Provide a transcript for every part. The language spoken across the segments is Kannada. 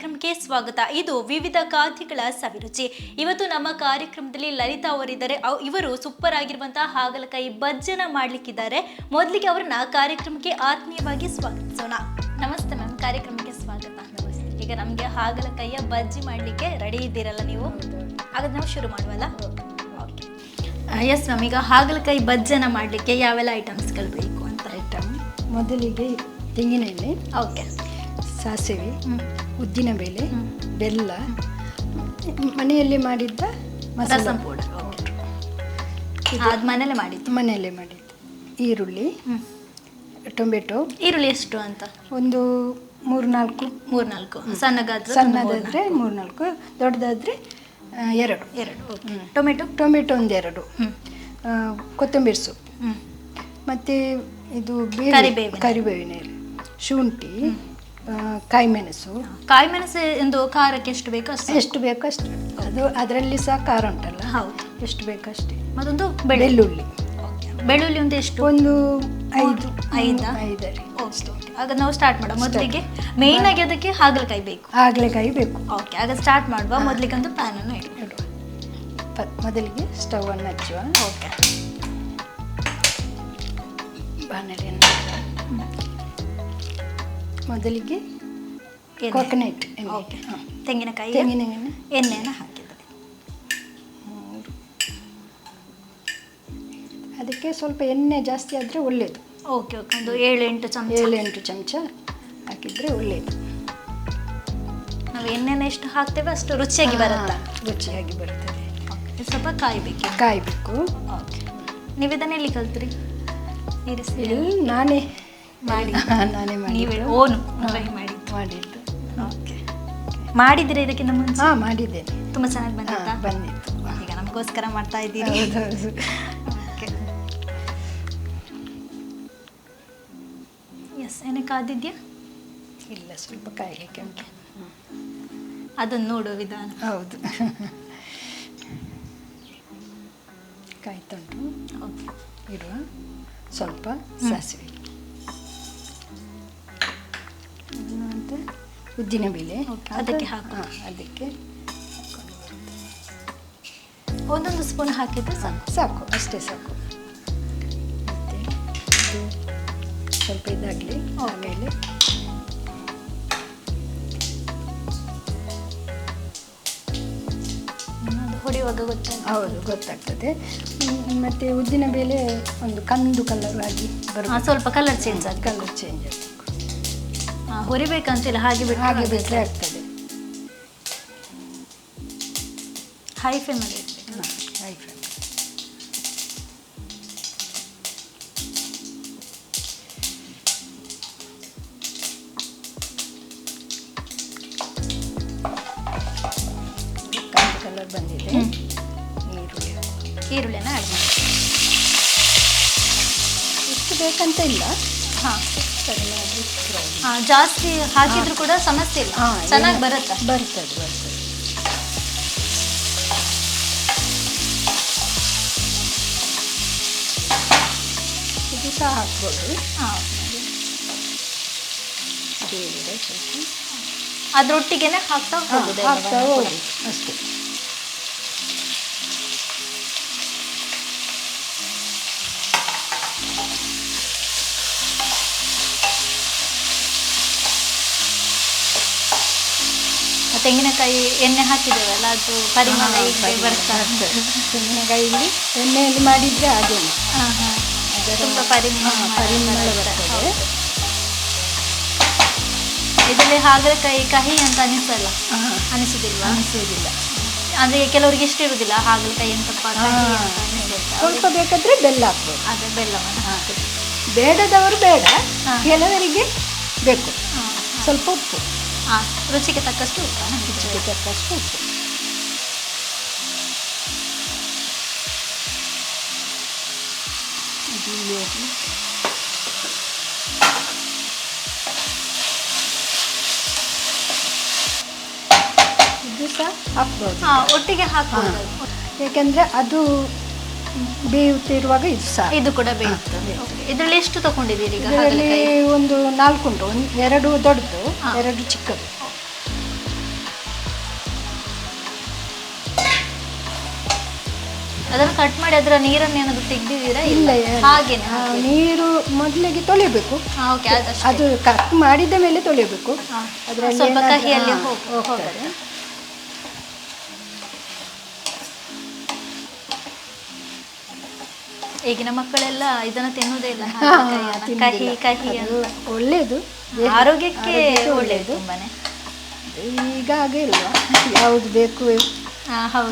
ಕಾರ್ಯಕ್ರಮಕ್ಕೆ ಸ್ವಾಗತ. ಇದು ವಿವಿಧ ಖಾದ್ಯಗಳ ಸವಿರುಚಿ. ಇವತ್ತು ನಮ್ಮ ಕಾರ್ಯಕ್ರಮದಲ್ಲಿ ಲಲಿತಾ ಅವರಿದ್ದಾರೆ. ಅವ್- ಇವರು ಸೂಪರ್ ಆಗಿರುವಂತಹ ಹಾಗಲಕಾಯಿ ಬಜ್ಜನ ಮಾಡ್ಲಿಕ್ಕಿದ್ದಾರೆ. ಮೊದಲಿಗೆ ಅವರನ್ನ ಕಾರ್ಯಕ್ರಮಕ್ಕೆ ಆತ್ಮೀಯವಾಗಿ ಸ್ವಾಗತಿಸೋಣ. ನಮಸ್ತೆ ಮ್ಯಾಮ್. ಕಾರ್ಯಕ್ರಮಕ್ಕೆ ಸ್ವಾಗತ. ಈಗ ನಮಗೆ ಹಾಗಲಕಾಯಿಯ ಬಜ್ಜಿ ಮಾಡಲಿಕ್ಕೆ ರೆಡಿ ಇದ್ದೀರಲ್ಲ ನೀವು? ಹಾಗಾದ್ರೆ ನಾವು ಶುರು ಮಾಡುವಲ್ಲ? ಓಕೆ ಎಸ್ ಮ್ಯಾಮ್ ಈಗ ಹಾಗಲಕಾಯಿ ಬಜ್ಜನ ಮಾಡಲಿಕ್ಕೆ ಯಾವೆಲ್ಲ ಐಟಮ್ಸ್ಗಳು ಬೇಕು ಅಂತ? ಐಟಮ್ ಮೊದಲಿಗೆ ತೆಂಗಿನ ಎಣ್ಣೆ ಓಕೆ ಸಾಸಿವೆ. ಉದ್ದಿನ ಬೇಳೆ ಬೆಲ್ಲ ಮನೆಯಲ್ಲಿ ಮಾಡಿದ್ದ ಮಸಾಲಾ. ಪೌಡರ್ ಅದು ಮನೆಯಲ್ಲೇ ಮಾಡಿದ್ದು. ಮನೆಯಲ್ಲೇ ಮಾಡಿದ್ದು. ಈರುಳ್ಳಿ ಟೊಮೆಟೊ. ಈರುಳ್ಳಿ ಎಷ್ಟು ಅಂತ? ಒಂದು ಮೂರ್ನಾಲ್ಕು. ಮೂರ್ನಾಲ್ಕು. ಸಣ್ಣ ಸಣ್ಣದಾದ್ರೆ ಸಣ್ಣದಾದರೆ ಮೂರು ನಾಲ್ಕು ದೊಡ್ಡದಾದರೆ ಎರಡು. ಎರಡು ಟೊಮೆಟೊ? ಟೊಮೆಟೊ ಒಂದೆರಡು ಕೊತ್ತಂಬರಿ ಸೊಪ್ಪು. ಮತ್ತೆ ಇದು ಕರಿಬೇವಿನ. ಕರಿಬೇವಿನ ಶುಂಠಿ ಕಾಯಿ ಮೆಣಸು ಕಾಯಿ ಮೆಣಸು ಎಂದು ಖಾರಕ್ಕೆ ಎಷ್ಟು ಬೇಕು ಅಷ್ಟು? ಎಷ್ಟು ಬೇಕು ಅಷ್ಟು. ಅದು ಅದರಲ್ಲಿ ಸಹ ಖಾರ ಉಂಟಲ್ಲ? ಹೌದು. ಎಷ್ಟು ಬೇಕಷ್ಟೇ ಮತ್ತೊಂದು ಬೆಳ್ಳುಳ್ಳಿ. ಬೆಳ್ಳುಳ್ಳಿ. ಒಂದು ಎಷ್ಟು? ಒಂದು ಐದು. ಐದಾ? ಐದರಿ. ಓಕೆ ಆಗ ನಾವು ಸ್ಟಾರ್ಟ್ ಮಾಡುವ ಮೊದಲಿಗೆ ಮೇಯ್ನ್ ಆಗಿ ಅದಕ್ಕೆ ಹಾಗಲಕಾಯಿ ಬೇಕು. ಹಾಗಲಕಾಯಿ ಬೇಕು. ಓಕೆ ಆಗ ಸ್ಟಾರ್ಟ್ ಮಾಡುವ. ಮೊದಲಿಗೆ ಒಂದು ಪ್ಯಾನ್ ಅನ್ನು ಇಡುವ. ಮೊದಲಿಗೆ ಸ್ಟವ್ ಅನ್ನು ಹಚ್ಚುವ. ಓಕೆ. ಬಾಣಲೆಯನ್ನು. ಮೊದಲಿಗೆ ಕೊಕೊನೆಟ್ ಓಕೆ. ತೆಂಗಿನಕಾಯಿ ತೆಂಗಿನ ಎಣ್ಣೆ. ಎಣ್ಣೆಯನ್ನು ಹಾಕಿದ್ರೆ ಅದಕ್ಕೆ ಸ್ವಲ್ಪ ಎಣ್ಣೆ ಜಾಸ್ತಿ ಆದರೆ ಒಳ್ಳೆಯದು ಓಕೆ ಓಕೆ. ಒಂದು ಏಳು ಎಂಟು ಚಮಚ. ಏಳು ಎಂಟು ಚಮಚ ಹಾಕಿದರೆ ಒಳ್ಳೆಯದು ನಾವು ಎಣ್ಣೆನ ಎಷ್ಟು ಹಾಕ್ತೇವೆ ಅಷ್ಟು ರುಚಿಯಾಗಿ ಬರುತ್ತೆ? ರುಚಿಯಾಗಿ ಬರ್ತದೆ ಇದು ಸ್ವಲ್ಪ ಕಾಯಬೇಕು. ಕಾಯಬೇಕು. ಓಕೆ. ನೀವು ಇದನ್ನ ಎಲ್ಲಿ ಕಲ್ತ್ರಿ ಇರಿಸಿ ನಾನೇ ಮಾಡಿ. ನಾನೇ ನೀವೇ ಓನು. ಟ್ರೈ ಮಾಡಿ. ಮಾಡಿದ್ದು. ಓಕೆ. ಮಾಡಿದ್ದೀರಾ ಇದಕ್ಕಿಂತ ಮುಂಚೆ? ಹಾಂ ಮಾಡಿದ್ದೇನೆ. ತುಂಬ ಚೆನ್ನಾಗಿ ಬಂದಿತ್ತಾ? ಬಂದಿತ್ತು. ಈಗ ನಮಗೋಸ್ಕರ ಮಾಡ್ತಾ ಇದ್ದೀರಿ. ಎಸ್ ಏನೇ ಕಾದಿದ್ಯಾ? ಇಲ್ಲ ಸ್ವಲ್ಪ ಕಾಯಲಿಕ್ಕೆ ಉಂಟು. ಅದನ್ನು ನೋಡೋ ವಿಧಾನ. ಹೌದು. ಕಾಯ್ತುಂಟು ಓಕೆ. ಇಡುವ. ಸ್ವಲ್ಪ ಸಾಸಿವೆ. ಉದ್ದಿನ ಬೇಳೆ. ಅದಕ್ಕೆ ಹಾಕು. ಅದಕ್ಕೆ ಒಂದೊಂದು ಸ್ಪೂನ್ ಹಾಕಿದ್ರೆ ಸಾಕು. ಸಾಕು ಅಷ್ಟೇ ಸಾಕು. ಮತ್ತು ಸ್ವಲ್ಪ ಇದಾಗಲಿ ಆಮೇಲೆ ಹೊಡೆಯುವಾಗ ಗೊತ್ತಾಗ ಹೌದು ಗೊತ್ತಾಗ್ತದೆ. ಮತ್ತೆ ಉದ್ದಿನ ಬೇಳೆ ಒಂದು ಕಂದು ಕಲರ್ ಆಗಿ ಬರುತ್ತೆ. ಸ್ವಲ್ಪ ಕಲರ್ ಚೇಂಜ್ ಆಗಿ ಕಲರ್ ಚೇಂಜ್ ಹೊರಿಬೇಕಂತಿಲ್ಲ ಹಾಗೆ ಬಿಟ್ಟು ಹಾಗೆ ಬಿಟ್ಟರೆ ಆಗ್ತದೆ. ಹೈ ಫ್ಲೇಮಲ್ಲಿ ಅಲ್ಲಿ ಹಾಂ ಫ್ಲೇಮ್ ಕಲರ್ ಬಂದಿದೆ. ಈರುಳ್ಳಿ. ಈರುಳ್ಳಿನ ಆ್ಯಡ್ ಮಾಡಿ. ಇಷ್ಟು ಬೇಕಂತ ಇಲ್ಲ. ಹಾಂ. ಸರಿ ಆಗಿ ಪರವಾಗಿಲ್ಲ. ಹಾಂ ಜಾಸ್ತಿ ಹಾಕಿದ್ರು ಕೂಡ ಸಮಸ್ಯೆ ಇಲ್ಲ. ಚೆನ್ನಾಗಿ ಬರುತ್ತೆ. ಬರುತ್ತೆ ಬರ್ತದೆ ಬರ್ತದೆ. ಇದು ಸಹ ಹಾಕ್ಬೋದು. ಹಾಂ. ಬೇರೆ ಸ್ವಲ್ಪ. ಅದ್ರೊಟ್ಟಿಗೆನೆ ಹಾಕ್ತಾ ಹೋಗುದು ಹಾಕ್ತಾ ಎಲ್ಲವನ್ನೂ ಕೂಡ. ಹೋಗಿ ಅಷ್ಟೇ. ತೆಂಗಿನಕಾಯಿ ಎಣ್ಣೆ ಹಾಕಿದ್ದೇವಲ್ಲ ಅದು ಪರಿಮಳ ಬರ್ತಾ ಬರ್ತದೆ. ತೆಂಗಿನಕಾಯಿಲಿ ಎಣ್ಣೆಯಲ್ಲಿ ಮಾಡಿದ್ರೆ ಹಾಗೇನೆ ಹಾಂ ಹಾಂ. ಅದರ ತುಂಬ ಪರಿಮಳ ಪರಿಮಳ ಬರ್ತದೆ. ಇದರಲ್ಲಿ ಹಾಗಲಕಾಯಿ ಕಹಿ ಅಂತ ಅನಿಸಲ್ಲ? ಅನಿಸುದಿಲ್ಲ ಅನಿಸುವುದಿಲ್ಲ. ಅನಿಸೋದಿಲ್ಲ ಅಂದ್ರೆ ಕೆಲವರಿಗೆ ಇಷ್ಟ ಇರುವುದಿಲ್ಲ ಹಾಗಲಕಾಯಿ ಕಹಿ. ಅಂತ ಅನಿಸುತ್ತೆ? ಸ್ವಲ್ಪ ಬೇಕಾದ್ರೆ ಬೆಲ್ಲ ಹಾಕ್ಬೋದು. ಅದೇ ಬೆಲ್ಲವನ್ನು ಹಾಕಿ ಬೇಡದವರು ಬೇಡ ಕೆಲವರಿಗೆ ಬೇಕು. ಸ್ವಲ್ಪ ಉಪ್ಪು. ಹಾಂ ರುಚಿಗೆ ತಕ್ಕಷ್ಟು ಉಪ್ಪು ರುಚಿಗೆ ತಕ್ಕಷ್ಟು ಉಪ್ಪು ಇದು ಇಲ್ಲಿ ಹೋಗ್ಲಿ. ಇದು ಸಹ ಹಾಕ್ಬೋದು ಹಾಂ ಒಟ್ಟಿಗೆ ಹಾಕ್ಬೋದು ಹಾ. ಅದು. ಬೇಯುತ್ತಿರುವಾಗ ಇದು ಇದು ಕೂಡ ಬೇಯುತ್ತದೆ. ಇದರಲ್ಲಿ ಎಷ್ಟು ತಗೊಂಡಿದ್ದೀರಿ ಈಗ ಇದರಲ್ಲಿ ಹಾಗಲಕಾಯಿ? ಒಂದು ನಾಲ್ಕು ಉಂಟು. ಒಂದು ಎರಡು ದೊಡ್ಡದು ಹಾ. ಎರಡು ಚಿಕ್ಕದು. ಅದನ್ನು ಕಟ್ ಮಾಡಿ ಅದರ ನೀರನ್ನು ಏನಾದ್ರು ತೆಗ್ದಿದ್ದೀರಾ ಇಲ್ಲ? ಹಾಗೆ ಆ, ನೀರು ಮೊದಲಿಗೆ ತೊಳಿಬೇಕು. ಅದಷ್ಟು ಅದು ಕಟ್ ಮಾಡಿದ ಮೇಲೆ ತೊಳಿಬೇಕು. ಹಾ. ಅದ್ರಲ್ಲಿ ಸ್ವಲ್ಪ ಏನಾದ್ರು- ಕಹಿಯಲ್ಲಿ ಹಾ, ಹೋಗ್- ಹೋಗ್ತದೆ. ಈಗಿನ ಮಕ್ಕಳೆಲ್ಲ ಇದನ್ನ ತಿನ್ನುವುದೇ ಇಲ್ಲ. ಕಹಿ. ಕಹಿ ಒಳ್ಳೇದು. ಆರೋಗ್ಯಕ್ಕೆ ಒಳ್ಳೇದು ಮನೆ ತುಂಬಾನೇ. ಈಗ ಹಾಗೆ ಇಲ್ಲ. ಯಾವುದು ಬೇಕು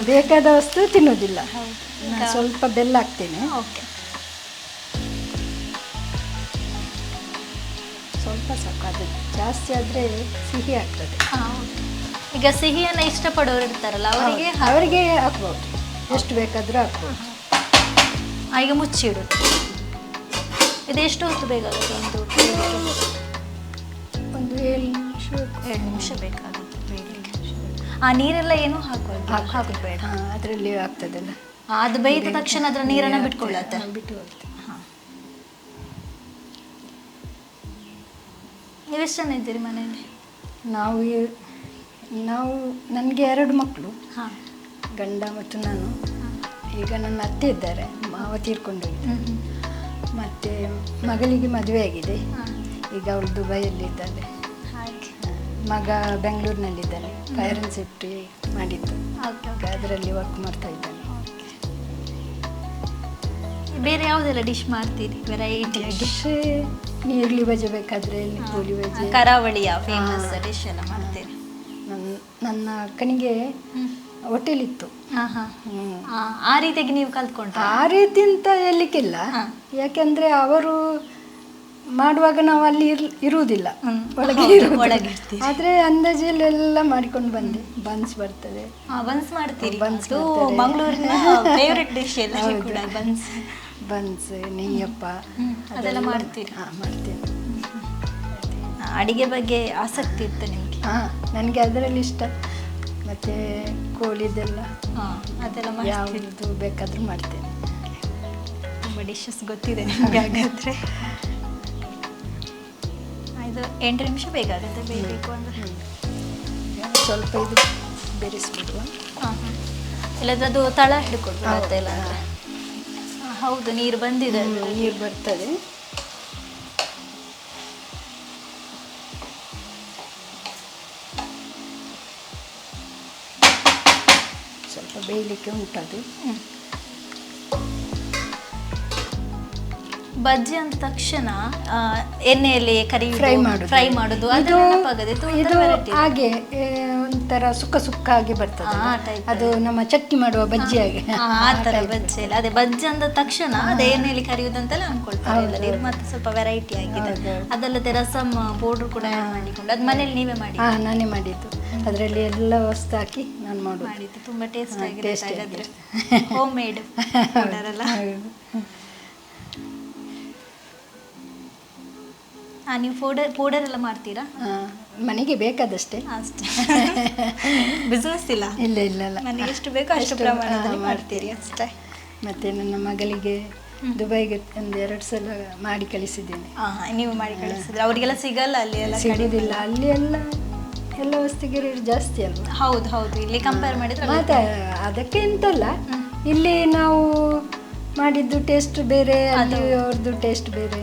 ಬೇಕಾದ ವಸ್ತು ತಿನ್ನೋದಿಲ್ಲ. ಸ್ವಲ್ಪ ಬೆಲ್ಲ ಹಾಕ್ತೇನೆ. ಓಕೆ. ಸ್ವಲ್ಪ ಸಾಕು. ಅದು ಜಾಸ್ತಿ ಆದರೆ ಸಿಹಿ ಆಗ್ತದೆ. ಈಗ ಸಿಹಿಯನ್ನು ಇಷ್ಟಪಡೋರು ಇರ್ತಾರಲ್ಲ ಅವರಿಗೆ. ಅವರಿಗೆ ಹಾಕ್ಬೋದು. ಎಷ್ಟು ಬೇಕಾದರೂ ಹಾಕ್ಬೋದು. ಈಗ ಮುಚ್ಚಿಡುದು ಇದು ಎಷ್ಟು ಹೊತ್ತು ಬೇಕಾಗುತ್ತೆ ಒಂದು ಒಂದು ಏಳು ನಿಮಿಷ. ಎರಡು ನಿಮಿಷ ಬೇಕಾಗುತ್ತೆ ಬೇಯಲಿಕ್ಕೆ ಆ ನೀರೆಲ್ಲ ಏನು ಹಾಕೋದು ಹಾಕೋದು ಬೇಡ. ಹಾಂ ಅದರಲ್ಲಿ ಆಗ್ತದಲ್ಲ. ಅದು ಬೈದ ತಕ್ಷಣ ಅದರ ನೀರನ್ನ ಬಿಟ್ಕೊಳ್ಳುತ್ತೆ. ಹಾ, ಬಿಟ್ಟು ಹೋಗುತ್ತೆ. ನೀವು ಎಷ್ಟು ಜನ ಇದ್ದೀರಿ ಮನೆಯಲ್ಲಿ? ನಾವು ನಾವು ನನಗೆ ಎರಡು ಮಕ್ಕಳು ಹಾಂ. ಗಂಡ ಮತ್ತು ನಾನು. ಈಗ ನನ್ನ ಅತ್ತೆ ಇದ್ದಾರೆ. ಮಾವ ತೀರ್ಕೊಂಡು ಮತ್ತು ಮಗಳಿಗೆ ಮದುವೆ ಆಗಿದೆ. ಈಗ ಅವಳು ದುಬೈಯಲ್ಲಿದ್ದಾಳೆ ಮಗ ಬೆಂಗಳೂರಿನಲ್ಲಿದ್ದಾನೆ. ಫೈರ್ ಆ್ಯಂಡ್ ಸೇಫ್ಟಿ ಮಾಡಿದ್ದು. ಅದರಲ್ಲಿ ವರ್ಕ್ ಮಾಡ್ತಾ ಇದ್ದಾನೆ. ಬೇರೆ ಯಾವುದೆಲ್ಲ ಡಿಶ್ ಮಾಡ್ತೀರಿ? ವೆರೈಟಿ ಡಿಶ್ ನೀರ್ಲಿ ಬಜೆ ಬೇಕಾದರೆ ಕೋಳಿ ಬಜೆ ಕರಾವಳಿಯ ಫೇಮಸ್ ಡಿಶ್ ಎಲ್ಲ ಮಾಡ್ತೀರಿ. ನನ್ನ ನನ್ನ ಅಕ್ಕನಿಗೆ ಹೋಟೆಲ್ ಇತ್ತು ಹಾಂ ಹಾಂ ಆ ರೀತಿಯಾಗಿ ನೀವು ಕಲ್ತ್ಕೊಂಡ್ರೆ? ಆ ರೀತಿ ಅಂತ ಹೇಳಲಿಕ್ಕಿಲ್ಲ. ಯಾಕೆಂದ್ರೆ ಅವರು ಮಾಡುವಾಗ ನಾವು ಅಲ್ಲಿ ಇರ್- ಇರುವುದಿಲ್ಲ. ಒಳಗೆ ಆದ್ರೆ ಅಂದಾಜಲ್ಲೆಲ್ಲ ಮಾಡಿಕೊಂಡು ಬಂದೆ. ಬನ್ಸ್ ಬರ್ತದೆ. ಬನ್ಸ್ ಮಾಡ್ತೀರಿ. ಬನ್ಸ್. ಮಂಗಳೂರಿನ ಫೇವ್ರೆಟ್ ಡಿಶ್ ಎಲ್ಲ. ಕೂಡ ಬನ್ಸ್. ಬನ್ಸ್ ನೆಯ್ಯಪ್ಪ. ಅದೆಲ್ಲ ಮಾಡ್ತೀರಿ? ಹಾ ಮಾಡ್ತೇನೆ. ಅಡಿಗೆ ಬಗ್ಗೆ ಆಸಕ್ತಿ ಇತ್ತು ನಿಮಗೆ? ಹಾ ನನಗೆ ಅದರಲ್ಲಿ ಇಷ್ಟ. ಮತ್ತೆ ಕೋಳಿದೆಲ್ಲ ಹಾಂ. ಅದೆಲ್ಲ ಯಾವುದು? ಬೇಕಾದ್ರೂ ಮಾಡ್ತೇನೆ. ತುಂಬ ಡಿಶಸ್ ಗೊತ್ತಿದೆ ನಿಮಗೆ ಹಾಗಾದ್ರೆ. ಇದು ಎಂಟು ನಿಮಿಷ ಬೇಕಾಗುತ್ತೆ ಬೇಯಬೇಕು ಅಂದರೆ. ಸ್ವಲ್ಪ ಇದು ಬೆರೆಸ್ಬಿಡುವ. ಹಾಂ ಹಾಂ. ಇಲ್ಲದ್ರೆ ಅದು ತಳ ಹಿಡ್ಕೊಳ್ಬಿಡುತ್ತೆ ಇಲ್ಲ. ಹೌದು ನೀರು ಬಂದಿದೆ ನೀರು ಬರ್ತದೆ. ಬೇಯಲಿಕ್ಕೆ ಉಂಟದು. ಅದು ಬಜ್ಜಿ ಅಂದ ತಕ್ಷಣ ಎಣ್ಣೆಯಲ್ಲಿ ಕರಿ ಫ್ರೈ ಮಾಡೋದು. ಫ್ರೈ ಮಾಡುದು ಅದು ನೆನಪಾಗದೆ. ಇದು. ಹಾಗೆ ಒಂಥರ ಸುಕ್ಕ ಸುಕ್ಕ ಆಗಿ ಬರ್ತದೆ ಅದು ನಮ್ಮ ಚಟ್ನಿ ಮಾಡುವ ಬಜ್ಜಿ ಹಾಗೆ. ಆ, ತರ ಬಜ್ಜಿ ಇಲ್ಲ ಅದೇ ಬಜ್ಜಿ ಅಂದ ತಕ್ಷಣ ಅದೇ ಎಣ್ಣೆಯಲ್ಲಿ ಕರಿಯುವುದಂತೆಲ್ಲ ಅನ್ಕೊಳ್ತಾರೆ ಇದು ಮತ್ತೆ ಸ್ವಲ್ಪ ವೆರೈಟಿ ಆಗಿದೆ. ಅದಲ್ಲದೆ ರಸಮ್ ಪೌಡರ್ ಕೂಡ ಮಾಡಿಕೊಂಡು ಅದು ಮನೇಲಿ ನೀವೇ ಮಾಡಿ ನಾನೇ ಮಾಡಿದ್ದು. ಅದರಲ್ಲಿ ಎಲ್ಲ ವಸ್ತು ಹಾಕಿ ನಾನು ಮಾಡೋದು. ಮಾಡಿದ್ದು. ತುಂಬಾ ಟೇಸ್ಟ್ ಆಗಿದೆ ಹಾಗಾದ್ರೆ ಹೋಮ್ ಮೇಡ್ ಪೌಡರಲ್ಲ ಹಾಂ ನೀವು ಪೌಡರ್ ಪೌಡರ್ ಎಲ್ಲ ಮಾಡ್ತೀರಾ? ಮನೆಗೆ ಬೇಕಾದಷ್ಟೇ. ಅಷ್ಟೇ. ಬಿಸ್ನೆಸ್ ಇಲ್ಲ. ಇಲ್ಲ ಇಲ್ಲ ಇಲ್ಲ. ನನಗೆ ಎಷ್ಟು ಬೇಕೋ ಅಷ್ಟು ಪ್ರಮಾಣದಲ್ಲಿ ಮಾಡ್ತೀರಿ ಅಷ್ಟೇ. ಮತ್ತೆ ನನ್ನ ಮಗಳಿಗೆ ದುಬೈಗೆ ಒಂದು ಎರಡು ಸಲ ಮಾಡಿ ಕಳಿಸಿದ್ದೇನೆ. ನೀವು ಮಾಡಿ ಕಳಿಸಿದ್ರೆ. ಅವರಿಗೆಲ್ಲ ಸಿಗಲ್ಲ ಅಲ್ಲಿ ಎಲ್ಲ ಸಿಗೋದಿಲ್ಲ. ಅಲ್ಲಿ ಎಲ್ಲ ಎಲ್ಲ ವಸ್ತುಗೆ ರೇಟ್ ಜಾಸ್ತಿ ಅಲ್ವಾ? ಹೌದು ಹೌದು. ಇಲ್ಲಿ ಕಂಪೇರ್ ಮಾಡಿದ್ರೆ ಮತ್ತೆ ಅದಕ್ಕೆ ಎಂತಲ್ಲ ಇಲ್ಲಿ ನಾವು ಮಾಡಿದ್ದು ಟೇಸ್ಟ್ ಬೇರೆ ಅಲ್ಲಿ ಅವ್ರದ್ದು ಟೇಸ್ಟ್ ಬೇರೆ.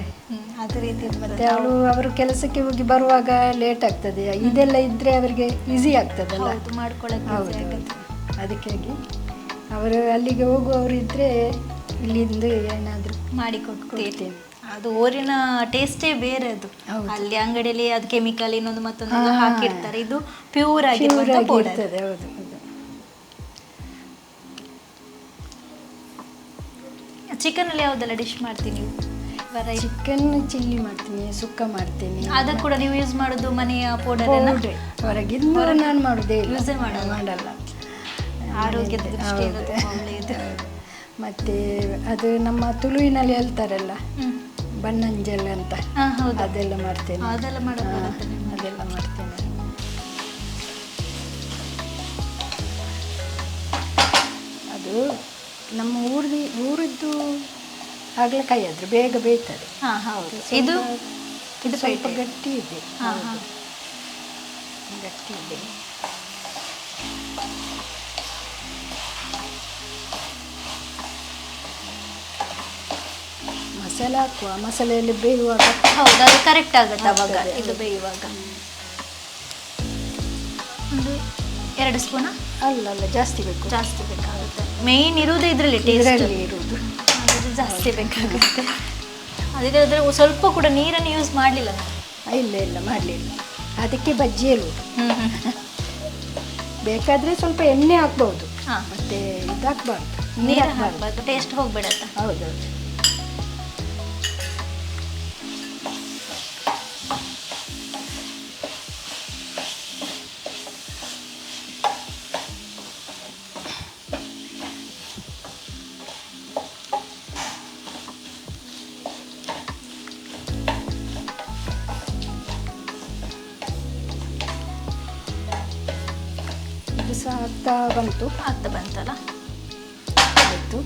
ಅದೇ ರೀತಿ ಮತ್ತೆ ಅವರು ಅವರು ಕೆಲಸಕ್ಕೆ ಹೋಗಿ ಬರುವಾಗ ಲೇಟ್ ಆಗ್ತದೆ. ಇದೆಲ್ಲ ಇದ್ರೆ ಅವರಿಗೆ ಈಸಿ ಆಗ್ತದಲ್ಲ? ಮಾಡ್ಕೊಳ್ಳೋಕೆ. ಅದಕ್ಕಾಗಿ ಅವರು ಅಲ್ಲಿಗೆ ಹೋಗುವವರು ಇದ್ರೆ ಇಲ್ಲಿಂದ ಏನಾದರೂ ಮಾಡಿ ಕೊಡ್ತೇನೆ. ಅದು ಊರಿನ ಟೇಸ್ಟೇ ಬೇರೆ ಅದು. ಅಲ್ಲಿ ಅಂಗಡಿಯಲ್ಲಿ ಅದು ಕೆಮಿಕಲ್ ಇನ್ನೊಂದು ಮತ್ತೊಂದು ಹಾಕಿರ್ತಾರೆ. ಇದು ಪ್ಯೂರ್ ಆಗಿರುವಂತ ಆಗಿ ಪೌಡರ್ ಹೌದು ಚಿಕನ್ ಅಲ್ಲಿ ಯಾವ್ದೆಲ್ಲ ಡಿಶ್ ಮಾಡ್ತೀನಿ? ನೀವು ಚಿಕನ್ ಚಿಲ್ಲಿ ಮಾಡ್ತೀನಿ ಸುಕ್ಕ ಮಾಡ್ತೀನಿ. ಅದು ಕೂಡ ನೀವು ಯೂಸ್ ಮಾಡೋದು ಮನೆಯ ಪೌಡರ್ ಹೊರಗಿಂದ ನಾನು ಮಾಡೋದೇ ಯೂಸ್ Use ಮಾಡಲ್ಲ. ಆರೋಗ್ಯದ ಮತ್ತೆ ಅದು ನಮ್ಮ ತುಳುವಿನಲ್ಲಿ ಹೇಳ್ತಾರಲ್ಲ. ಬಣ್ಣಂಜಲ್ ಅಂತ. ಅದೆಲ್ಲ ಮಾಡ್ತೇನೆ. ಅದೆಲ್ಲ ಅದೆಲ್ಲ ಮಾಡ್ತೇನೆ. ಅದು ನಮ್ಮ ಊರ್ದಿ ಊರಿದ್ದು ಹಾಗಲಕಾಯಿ ಆದ್ರೆ ಬೇಗ ಬೇಯ್ತದೆ. ಇದು? ಇದು ಸ್ವಲ್ಪ ಗಟ್ಟಿ ಇದೆ. ಹಾ ಹಾ. ಗಟ್ಟಿ ಇದೆ. ಮಸಾಲೆ ಹಾಕುವ. ಮಸಾಲೆಯಲ್ಲಿ ಬೇಯುವಾಗ ಹೌದು ಅದು ಕರೆಕ್ಟ್ ಆಗುತ್ತೆ ಅವಾಗ ಆಗ್ತದೆ, ಇದು ಹೌದು. ಬೇಯುವಾಗ. ಒಂದು ಎರಡು ಸ್ಪೂನ? ಅಲ್ಲ ಅಲ್ಲ ಜಾಸ್ತಿ ಬೇಕು. ಜಾಸ್ತಿ ಬೇಕಾಗುತ್ತೆ. ಮೇಯ್ನ್ ಇರುವುದು ಇದರಲ್ಲಿ ಟೇಸ್ಟ್ ಇದರಲ್ಲಿ ಇರುವುದು ಜಾಸ್ತಿ ಬೇಕಾಗುತ್ತೆ. ಅದಕ್ಕೆ ಅದ್ರ ಸ್ವಲ್ಪ ಕೂಡ ನೀರನ್ನು ಯೂಸ್ ಮಾಡಲಿಲ್ಲ ಆ, ಇಲ್ಲ ಇಲ್ಲ ಮಾಡಲಿಲ್ಲ. ಅದಕ್ಕೆ ಬಜ್ಜಿ ಇರುವುದು ಬೇಕಾದರೆ ಸ್ವಲ್ಪ ಎಣ್ಣೆ ಹಾಕ್ಬೋದು. ಹಾಂ. ಮತ್ತೆ ಇದು ಹಾಕ್ಬಾರ್ದು ನೀರು ನೀರು ಹಾಕ್ಬಾರ್ದು. ಹಾಕ್ಬಾರ್ದು ಟೇಸ್ಟ್ ಹೋಗ್ಬಿಡತ್ತ. ಹೌದೌದು ಸಹ ಆಗ್ತಾ ಬಂತು. ಆಗ್ತಾ ಬಂತಲ್ಲ? ಆಯಿತು.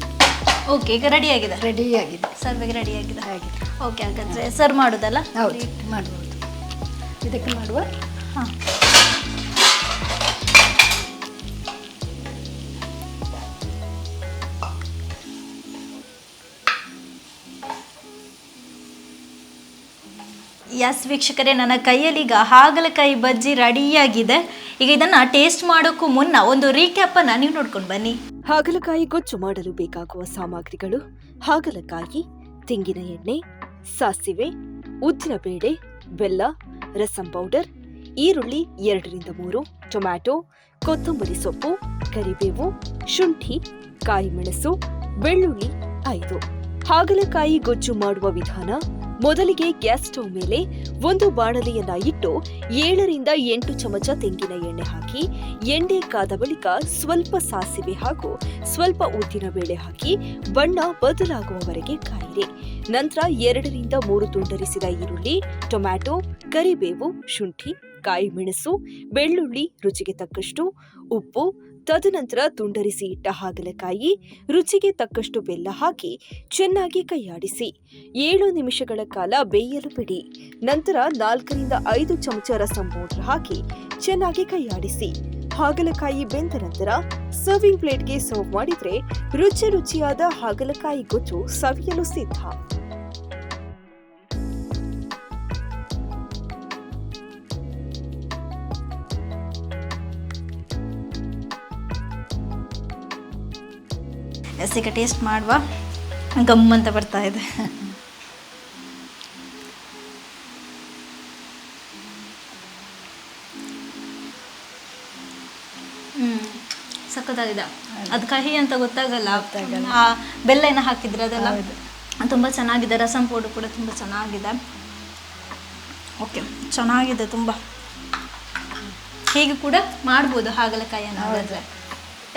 ಓಕೆ ಈಗ ರೆಡಿ ಆಗಿದೆ? ರೆಡಿ ಆಗಿದೆ. ಸರ್ವಿಗೆ ರೆಡಿ ಆಗಿದೆ? ಹಾಗೆ ಓಕೆ ಹಾಗಾದರೆ ಸರ್ವ್ ಮಾಡೋದಲ್ಲ? ಹೌದು. ಮಾಡ್ಬೋದು. ಇದಕ್ಕೆ ಮಾಡುವ? ಹಾಂ. ಯಾಸ್ ವೀಕ್ಷಕರೇ ನನ್ನ ಕೈಯಲ್ಲಿ ಈಗ ಹಾಗಲಕಾಯಿ ಬಜ್ಜಿ ರೆಡಿಯಾಗಿದೆ ಈಗ ಇದನ್ನ ಟೇಸ್ಟ್ ಮಾಡೋಕ್ಕೂ ಮುನ್ನ ಒಂದು ರೀಕ್ಯಾಪ್ ಅನ್ನ ನೀವು ನೋಡ್ಕೊಂಡು ಬನ್ನಿ. ಹಾಗಲಕಾಯಿ ಗೊಜ್ಜು ಮಾಡಲು ಬೇಕಾಗುವ ಸಾಮಗ್ರಿಗಳು ಹಾಗಲಕಾಯಿ, ತೆಂಗಿನ ಎಣ್ಣೆ, ಸಾಸಿವೆ, ಉದ್ದಿನ ಬೇಳೆ, ಬೆಲ್ಲ, ರಸಂ ಪೌಡರ್ ಈರುಳ್ಳಿ ಎರಡರಿಂದ ಮೂರು, ಟೊಮ್ಯಾಟೊ, ಕೊತ್ತಂಬರಿ ಸೊಪ್ಪು, ಕರಿಬೇವು, ಶುಂಠಿ ಕಾಯಿ ಮೆಣಸು ಬೆಳ್ಳುಳ್ಳಿ ಐದು. ಹಾಗಲಕಾಯಿ ಗೊಜ್ಜು ಮಾಡುವ ವಿಧಾನ ಮೊದಲಿಗೆ ಗ್ಯಾಸ್ ಸ್ಟವ್ ಮೇಲೆ ಒಂದು ಬಾಣಲೆಯನ್ನ ಇಟ್ಟು ಏಳರಿಂದ ಎಂಟು ಚಮಚ ತೆಂಗಿನ ಎಣ್ಣೆ ಹಾಕಿ, ಎಣ್ಣೆ ಕಾದ ಬಳಿಕ ಸ್ವಲ್ಪ ಸಾಸಿವೆ ಹಾಗೂ ಸ್ವಲ್ಪ ಉದ್ದಿನ ಬೇಳೆ ಹಾಕಿ ಬಣ್ಣ ಬದಲಾಗುವವರೆಗೆ ಕಾಯಿರಿ. ನಂತರ ಎರಡರಿಂದ ಮೂರು ತುಂಡರಿಸಿದ ಈರುಳ್ಳಿ, ಟೊಮ್ಯಾಟೊ, ಕರಿಬೇವು, ಶುಂಠಿ ಕಾಯಿ ಮೆಣಸು ಬೆಳ್ಳುಳ್ಳಿ ರುಚಿಗೆ ತಕ್ಕಷ್ಟು ಉಪ್ಪು ತದನಂತರ ತುಂಡರಿಸಿ ಇಟ್ಟ ಹಾಗಲಕಾಯಿ ರುಚಿಗೆ ತಕ್ಕಷ್ಟು ಬೆಲ್ಲ ಹಾಕಿ ಚೆನ್ನಾಗಿ ಕೈಯಾಡಿಸಿ. ಏಳು ನಿಮಿಷಗಳ ಕಾಲ ಬೇಯಲು ಬಿಡಿ. ನಂತರ ನಾಲ್ಕರಿಂದ ಐದು ಚಮಚ ರಸಂ ಪೌಡರ್ ಹಾಕಿ ಚೆನ್ನಾಗಿ ಕೈಯಾಡಿಸಿ. ಹಾಗಲಕಾಯಿ ಬೆಂದ ನಂತರ ಸರ್ವಿಂಗ್ ಪ್ಲೇಟ್ಗೆ ಸರ್ವ್ ಮಾಡಿದರೆ ರುಚಿ ರುಚಿಯಾದ ಹಾಗಲಕಾಯಿ ಗೊಜ್ಜು ಸವಿಯಲು ಸಿದ್ಧ. ಎಸ್ ಈಗ ಟೇಸ್ಟ್ ಮಾಡುವ ಗಮ್ ಅಂತ ಬರ್ತಾ ಇದೆ. ಹ್ಮ್ ಸಖತ್ತಾಗಿದೆ. ಅದು ಕಹಿ ಅಂತ ಗೊತ್ತಾಗಲ್ಲ. ಆ ಬೆಲ್ಲ ಏನ ಹಾಕಿದ್ರೆ ಅದೆಲ್ಲ ತುಂಬ ಚೆನ್ನಾಗಿದೆ. ರಸಂ ಪೌಡರ್ ಕೂಡ ತುಂಬ ಚೆನ್ನಾಗಿದೆ. ಓಕೆ ಚೆನ್ನಾಗಿದೆ ತುಂಬ. ಹೀಗೆ ಕೂಡ ಮಾಡ್ಬೋದು ಹಾಗಲಕಾಯಿ ಹಾಗಾದ್ರೆ.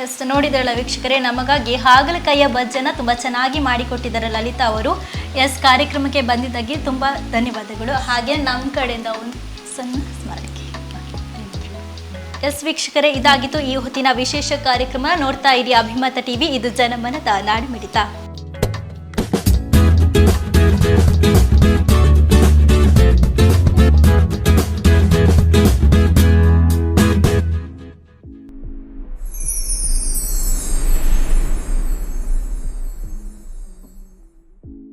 ಎಸ್ ನೋಡಿದ್ರಲ್ಲ ವೀಕ್ಷಕರೇ, ನಮಗಾಗಿ ಹಾಗಲಕಾಯಿಯ ಬಜ್ಜನ ತುಂಬ ಚೆನ್ನಾಗಿ ಮಾಡಿಕೊಟ್ಟಿದ್ದಾರೆ ಲಲಿತಾ ಅವರು. ಎಸ್ ಕಾರ್ಯಕ್ರಮಕ್ಕೆ ಬಂದಿದ್ದಾಗಿ ತುಂಬ ಧನ್ಯವಾದಗಳು. ಹಾಗೆ ನಮ್ಮ ಕಡೆಯಿಂದ ಒಂದು ಸಣ್ಣ ಸ್ಮರಣೆ ಎಸ್ ವೀಕ್ಷಕರೇ, ಇದಾಗಿತ್ತು ಈ ಹೊತ್ತಿನ ವಿಶೇಷ ಕಾರ್ಯಕ್ರಮ. ನೋಡ್ತಾ ಇರಿ ಅಭಿಮತ ಟಿವಿ. ಇದು ಜನಮನದ ನಾಡಿಮಿಡಿತ.